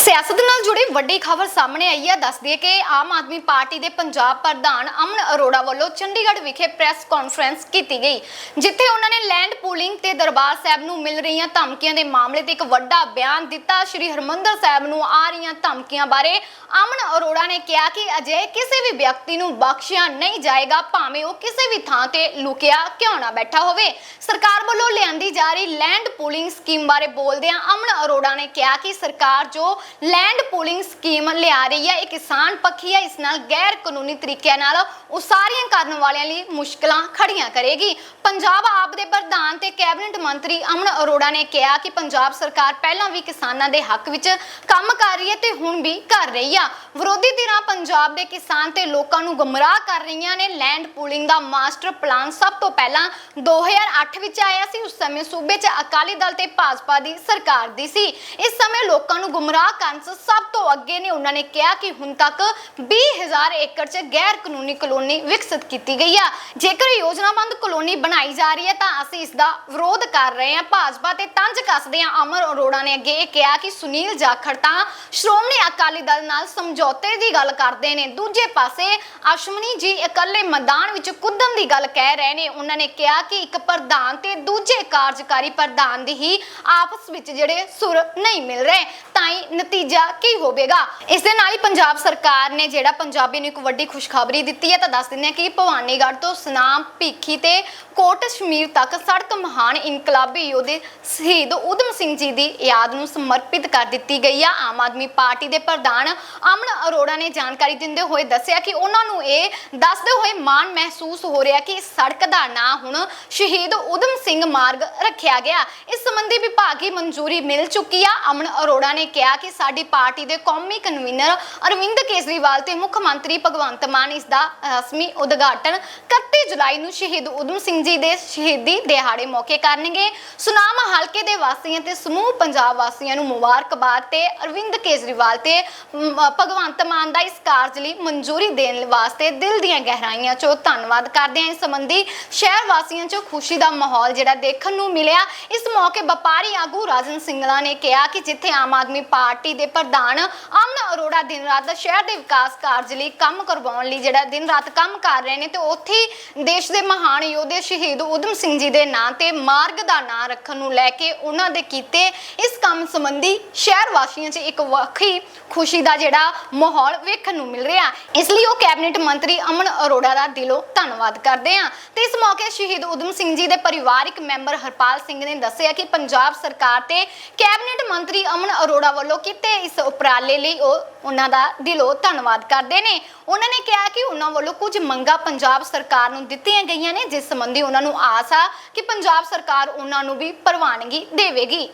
ਸਿਆਸਤ ਨਾਲ ਜੁੜੀ ਵੱਡੀ ਖਬਰ ਸਾਹਮਣੇ ਆਈ ਹੈ। ਦੱਸਦੀ ਹੈ ਕਿ ਆਮ ਆਦਮੀ ਪਾਰਟੀ ਦੇ ਪੰਜਾਬ ਪ੍ਰਧਾਨ ਅਮਨ ਅਰੋੜਾ ਵੱਲੋਂ ਚੰਡੀਗੜ੍ਹ ਵਿਖੇ ਪ੍ਰੈਸ ਕਾਨਫਰੰਸ ਕੀਤੀ ਗਈ, ਜਿੱਥੇ ਉਹਨਾਂ ਨੇ ਲੈਂਡ ਪੂਲਿੰਗ ਤੇ ਦਰਬਾਰ ਸਾਹਿਬ ਨੂੰ ਮਿਲ ਰਹੀਆਂ ਧਮਕੀਆਂ ਦੇ ਮਾਮਲੇ ਤੇ ਇੱਕ ਵੱਡਾ ਬਿਆਨ ਦਿੱਤਾ। ਸ਼੍ਰੀ ਹਰਮੰਦਰ ਸਾਹਿਬ ਨੂੰ ਆ ਰਹੀਆਂ ਧਮਕੀਆਂ ਬਾਰੇ ਅਮਨ ਅਰੋੜਾ ਨੇ ਕਿਹਾ ਕਿ ਅਜੇ ਕਿਸੇ ਵੀ ਵਿਅਕਤੀ ਨੂੰ ਬਖਸ਼ਿਆ ਨਹੀਂ ਜਾਏਗਾ, ਭਾਵੇਂ ਉਹ ਕਿਸੇ ਵੀ ਥਾਂ ਤੇ ਲੁਕਿਆ ਕਿਉਂ ਨਾ ਬੈਠਾ ਹੋਵੇ। ਸਰਕਾਰ ਵੱਲੋਂ ਲਿਆਂਦੀ ਜਾ ਰਹੀ ਲੈਂਡ ਪੂਲਿੰਗ ਸਕੀਮ ਬਾਰੇ ਬੋਲਦਿਆਂ ਅਮਨ ਅਰੋੜਾ ਨੇ ਕਿਹਾ ਕਿ ਸਰਕਾਰ ਜੋ ਲੈਂਡ ਪੂਲਿੰਗ ਸਕੀਮ ਲਿਆ ਰਹੀ ਹੈ। ਇਹ ਕਿਸਾਨ ਪੱਖੀ ਹੈ। ਇਸ ਨਾਲ ਗੈਰ ਕਾਨੂੰਨੀ ਤਰੀਕਿਆਂ ਨਾਲ ਉਸਾਰੀਆਂ ਕਰਨ ਵਾਲਿਆਂ ਲਈ ਮੁਸ਼ਕਲਾਂ ਖੜੀਆਂ ਕਰੇਗੀ। ਪੰਜਾਬ ਆਪ ਦੇ ਪ੍ਰਧਾਨ ਤੇ ਕੈਬਨਿਟ ਮੰਤਰੀ ਅਮਨ ਅਰੋੜਾ ਨੇ ਕਿਹਾ ਕਿ ਪੰਜਾਬ ਸਰਕਾਰ ਪਹਿਲਾਂ ਵੀ ਕਿਸਾਨਾਂ ਦੇ ਹੱਕ ਵਿੱਚ ਕੰਮ ਕਰ ਰਹੀ ਹੈ ਤੇ ਹੁਣ ਵੀ ਕਰ ਰਹੀ ਆ। ਵਿਰੋਧੀ ਧਿਰਾਂ ਪੰਜਾਬ ਦੇ ਕਿਸਾਨ ਤੇ ਲੋਕਾਂ ਨੂੰ ਗੁੰਮਰਾਹ ਕਰ ਰਹੀਆਂ ਨੇ। ਲੈਂਡ ਪੂਲਿੰਗ ਦਾ ਮਾਸਟਰ ਪਲਾਨ ਸਭ ਤੋਂ ਪਹਿਲਾਂ 2008 ਵਿੱਚ ਆਇਆ ਸੀ। ਉਸ ਸਮੇਂ ਸੂਬੇ 'ਚ ਅਕਾਲੀ ਦਲ ਤੇ ਭਾਜਪਾ ਦੀ ਸਰਕਾਰ ਦੀ ਸੀ। ਇਸ ਸਮੇਂ ਲੋਕਾਂ ਨੂੰ ਗੁੰਮਰਾਹ ਕਰਨ ਸਭ ਤੋਂ ਅੱਗੇ ਨੇ, ਉਹਨਾਂ ਨੇ ਕਿਹਾ ਕਿ ਹੁਣ ਤੱਕ 20000 ਏਕੜ 'ਚ ਗੈਰ ਕਾਨੂੰਨੀ ਕਲੋਨੀ ਵਿਕਸਿਤ ਕੀਤੀ ਗਈ ਆ। ਜੇਕਰ ਯੋਜਨਾਬੰਦ ਕਲੋਨੀ ਬਣਾਈ ਜਾ ਰਹੀ ਹੈ, ਤਾਂ ਅਸੀਂ ਇਸ ਦਾ ਵਿਰੋਧ ਕਰ ਰਹੇ ਹਾਂ। ਭਾਜਪਾ ਤੇ ਤੰਜ ਕੱਸਦੇ ਹਾਂ ਅਮਰ ਅਰੋੜਾ ਨੇ ਅੱਗੇ ਇਹ ਕਿਹਾ ਕਿ ਸੁਨੀਲ ਜਾਖੜ ਤਾਂ ਸ਼੍ਰੋਮਣੀ ਅਕਾਲੀ ਦਲ ਨਾਲ ਸਮਝੌਤੇ ਦੀ ਗੱਲ ਕਰਦੇ ਨੇ। ਦੂਜੇ ਪਾਸੇ ਅਸ਼ਮਨੀ ਜੀ ਇਕੱਲੇ ਮੈਦਾਨ ਵਿੱਚ ਕੁੱਦਣ ਦੀ ਗੱਲ ਕਹਿ ਰਹੇ ਨੇ। ਉਹਨਾਂ ਨੇ ਕਿਹਾ ਕਿ ਇੱਕ ਪ੍ਰਧਾਨ ਤੇ ਦੂਜੇ ਕਾਰਜਕਾਰੀ ਪ੍ਰਧਾਨ ਦੀ ਹੀ ਆਪਸ ਵਿੱਚ ਜਿਹੜੇ ਸੁਰ ਨਹੀਂ ਮਿਲ ਰਹੇ, ਤਾਂ ਹੀ ਨਤੀਜਾ ਕੀ ਹੋਵੇਗਾ? ਇਸ ਦੇ ਨਾਲ ਹੀ ਪੰਜਾਬ ਸਰਕਾਰ ਨੇ ਜਿਹੜਾ ਪੰਜਾਬੀ ਨੂੰ ਇੱਕ ਵੱਡੀ ਖੁਸ਼ਖਬਰੀ ਦਿੱਤੀ ਹੈ, ਤਾਂ ਦੱਸ ਦਿੰਦੇ ਹਾਂ ਕਿ ਭਵਾਨੀਗੜ੍ਹ ਤੋਂ ਸਨਾਮ ਭੀਖੀ ਤੇ ਕੋਟ ਸ਼ਮੀਰ ਤੱਕ ਸੜਕ ਮਹਾਨ ਇਨਕਲਾਬੀ ਯੋਧੇ ਸ਼ਹੀਦ ਉਦਮ ਸਿੰਘ ਜੀ ਦੀ ਯਾਦ ਨੂੰ ਸਮਰਪਿਤ ਕਰ ਦਿੱਤੀ ਗਈ ਆ। ਆਮ ਆਦਮੀ ਪਾਰਟੀ ਦੇ ਪ੍ਰਧਾਨ ਅਮਨ ਅਰੋੜਾ ਨੇ ਜਾਣਕਾਰੀ ਦਿੰਦੇ ਹੋਏ ਦੱਸਿਆ ਕਿ ਉਹਨਾਂ ਨੂੰ ਇਹ ਦੱਸਦੇ ਹੋਏ ਮਾਣ ਮਹਿਸੂਸ ਹੋ ਰਿਹਾ ਕਿ ਇਸ ਸੜਕ ਦਾ ਨਾਂ ਹੁਣ ਸ਼ਹੀਦ ਉਦਮ ਸਿੰਘ ਮਾਰਗ ਰੱਖਿਆ ਗਿਆ। ਇਸ ਸੰਬੰਧੀ ਵਿਭਾਗੀ ਮਨਜ਼ੂਰੀ ਮਿਲ ਚੁੱਕੀ ਆ। ਅਮਨ ਅਰੋੜਾ ਨੇ ਕਿਹਾ ਕਿ ਸਾਡੀ ਪਾਰਟੀ ਦੇ ਕੌਮੀ ਕਨਵੀਨਰ ਅਰਵਿੰਦ ਕੇਜਰੀਵਾਲ ਤੇ ਮੁੱਖ ਮੰਤਰੀ ਭਗਵੰਤ ਮਾਨ ਇਸ ਦਾ ਰਸਮੀ ਉਦਘਾਟਨ 31 ਜੁਲਾਈ ਨੂੰ ਸ਼ਹੀਦ ਉਦਮ ਸਿੰਘ ਜੀ ਦੇ ਸ਼ਹੀਦੀ ਦਿਹਾੜੇ ਮੌਕੇ ਕਰਨਗੇ। ਸੁਨਾਮ ਹਲਕੇ ਦੇ ਵਾਸੀਆਂ ਤੇ ਸਮੂਹ ਪੰਜਾਬ ਵਾਸੀਆਂ ਨੂੰ ਮੁਬਾਰਕਬਾਦ ਤੇ ਅਰਵਿੰਦ ਕੇਜਰੀਵਾਲ ਤੇ ਭਗਵੰਤ ਮਾਨ ਦਾ ਇਸ ਕਾਰਜ ਲਈ ਮਨਜ਼ੂਰੀ ਦੇਣ ਵਾਸਤੇ ਦਿਲ ਦੀਆਂ ਗਹਿਰਾਈਆਂ ਚੋਂ ਧੰਨਵਾਦ ਕਰਦੇ ਹਾਂ। ਇਸ ਸੰਬੰਧੀ ਸ਼ਹਿਰ ਵਾਸੀਆਂ 'ਚ ਖੁਸ਼ੀ ਦਾ ਮਾਹੌਲ ਜਿਹੜਾ ਦੇਖਣ ਨੂੰ ਮਿਲਿਆ। ਇਸ ਮੌਕੇ ਵਪਾਰੀ ਆਗੂ ਰਾਜਨ ਸਿੰਗਲਾ ਨੇ ਕਿਹਾ ਕਿ ਜਿੱਥੇ ਆਮ ਆਦਮੀ ਪਾਰਟੀ ਦੇ ਪ੍ਰਧਾਨ ਅਮਨ ਅਰੋੜਾ ਦਿਨ ਰਾਤ ਸ਼ਹਿਰ ਦੇ ਵਿਕਾਸ ਕਾਰਜ ਲਈ ਕੰਮ ਕਰਵਾਉਣ ਲਈ ਜਿਹੜਾ ਦਿਨ ਰਾਤ ਕੰਮ ਕਰ ਰਹੇ ਨੇ ਤੇ ਉੱਥੇ ਦੇਸ਼ ਦੇ ਮਹਾਨ ਯੋਧੇ ਸ਼ਹੀਦ ਉਦਮ ਸਿੰਘ ਜੀ ਦੇ ਨਾਂ ਤੇ ਮਾਰਗ ਦਾ ਨਾਂ ਰੱਖਣ ਨੂੰ ਲੈ ਕੇ ਉਹਨਾਂ ਦੇ ਕੀਤੇ ਇਸ ਕੰਮ ਸੰਬੰਧੀ ਸ਼ਹਿਰ ਵਾਸੀਆਂ 'ਚ ਇੱਕ ਵੱਖਰੀ ਖੁਸ਼ੀ ਦਾ ਜਿਹੜਾ ਮਾਹੌਲ ਵੇਖਣ ਨੂੰ ਮਿਲ ਰਿਹਾ। ਇਸ ਲਈ ਉਹ ਕੈਬਨਿਟ ਮੰਤਰੀ ਅਮਨ ਅਰੋੜਾ ਦਾ ਦਿਲੋਂ ਧੰਨਵਾਦ ਕਰਦੇ ਆ ਤੇ ਇਸ ਮੌਕੇ ਸ਼ਹੀਦ ਉਦਮ ਸਿੰਘ ਜੀ ਦੇ ਪਰਿਵਾਰਕ ਮੈਂਬਰ ਹਰਪਾਲ ਸਿੰਘ ਨੇ ਦੱਸਿਆ ਕਿ ਪੰਜਾਬ ਸਰਕਾਰ ਤੇ ਕੈਬਨਿਟ ਮੰਤਰੀ ਅਮਨ ਅਰੋੜਾ ਵੱਲੋਂ ਕੀਤੇ ਇਸ ਉਪਰਾਲੇ ਲਈ ਉਹ ਉਹਨਾਂ ਦਾ ਦਿਲੋਂ ਧੰਨਵਾਦ ਕਰਦੇ ਨੇ। ਉਹਨਾਂ ਨੇ ਕਿਹਾ ਕਿ ਉਹਨਾਂ ਵੱਲੋਂ ਕੁਝ ਮੰਗਾਂ ਪੰਜਾਬ ਸਰਕਾਰ ਨੂੰ ਦਿੱਤੀਆਂ ਗਈਆਂ ਨੇ, ਜਿਸ ਸੰਬੰਧੀ ਉਹਨਾਂ ਨੂੰ ਆਸ ਆ ਕਿ ਪੰਜਾਬ ਸਰਕਾਰ ਉਹਨਾਂ ਨੂੰ ਵੀ ਪ੍ਰਵਾਨਗੀ ਦੇਵੇਗੀ।